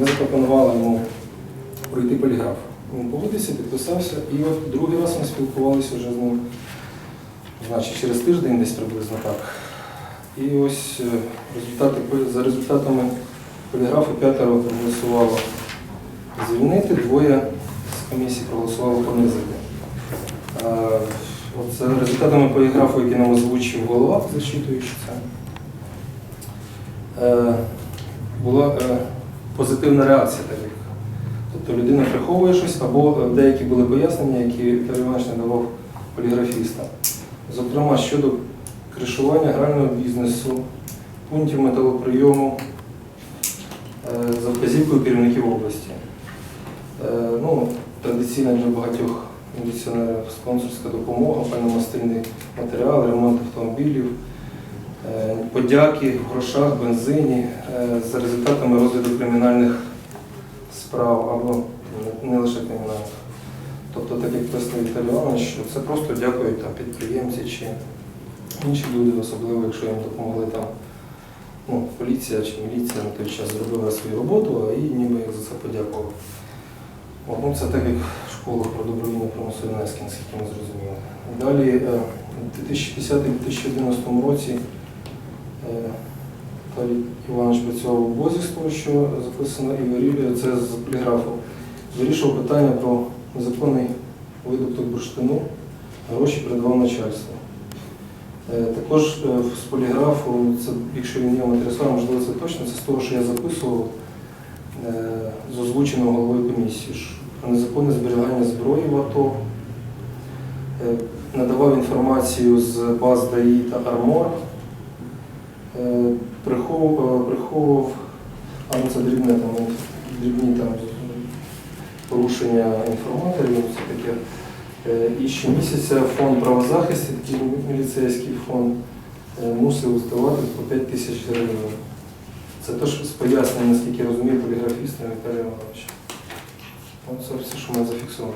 Ми запропонували йому пройти поліграф. Він погодився, підписався, і от другий раз ми спілкувалися вже з ним, значить, через тиждень десь приблизно так. І ось е, результати, за результатами поліграфу п'ятеро проголосувало звільнити, двоє з комісії проголосувало понизити. Е, От за результатами поліграфу, який нам озвучив голова, зачитуючи це, е, була позитивна реакція так як. Тобто людина приховує щось, або деякі були пояснення, які Віталій Іванович надавав поліграфістам. Зокрема, щодо кришування грального бізнесу, пунктів металоприйому е, за вказівкою керівників області. Е, Ну, традиційна для багатьох міліціонерів спонсорська допомога, пальномастильний матеріал, ремонт автомобілів, подяки грошах, бензині е, за результатами розгляду кримінальних справ або не- лише кримінальних. Тобто, так як пояснив що це просто дякують там, підприємці чи інші люди, особливо якщо їм допомогли там ну, поліція чи міліція на той час зробила свою роботу, а і ніби як за це подякував. Ну, це так як в школах про добровільне примусові наскільки ми зрозуміли. Далі е, у 2010-2011 році е, Іванович працював в обозі з того, що записано і вирішує це з поліграфу. Вирішував питання про незаконний видобуток бурштину, гроші передавав начальство. Е, Також е, з поліграфу, це, якщо він є матеріал, можливо, це точно, це з того, що я записував е, з озвученого головою комісії, про незаконне зберігання зброї в АТО, е, надавав інформацію з баз ДАІ та Армор, е, приховував, е, приховував а ну це дрібне там, дрібні там порушення інформаторів, все таке. Е, І щомісяця фонд правозахисту, такий міліцейський фонд, е, мусив здавати по 5 тисяч гривень. Це теж з пояснення, наскільки я розумію, поліграфіста Віталія Івановича. Оце все, що ми зафіксували.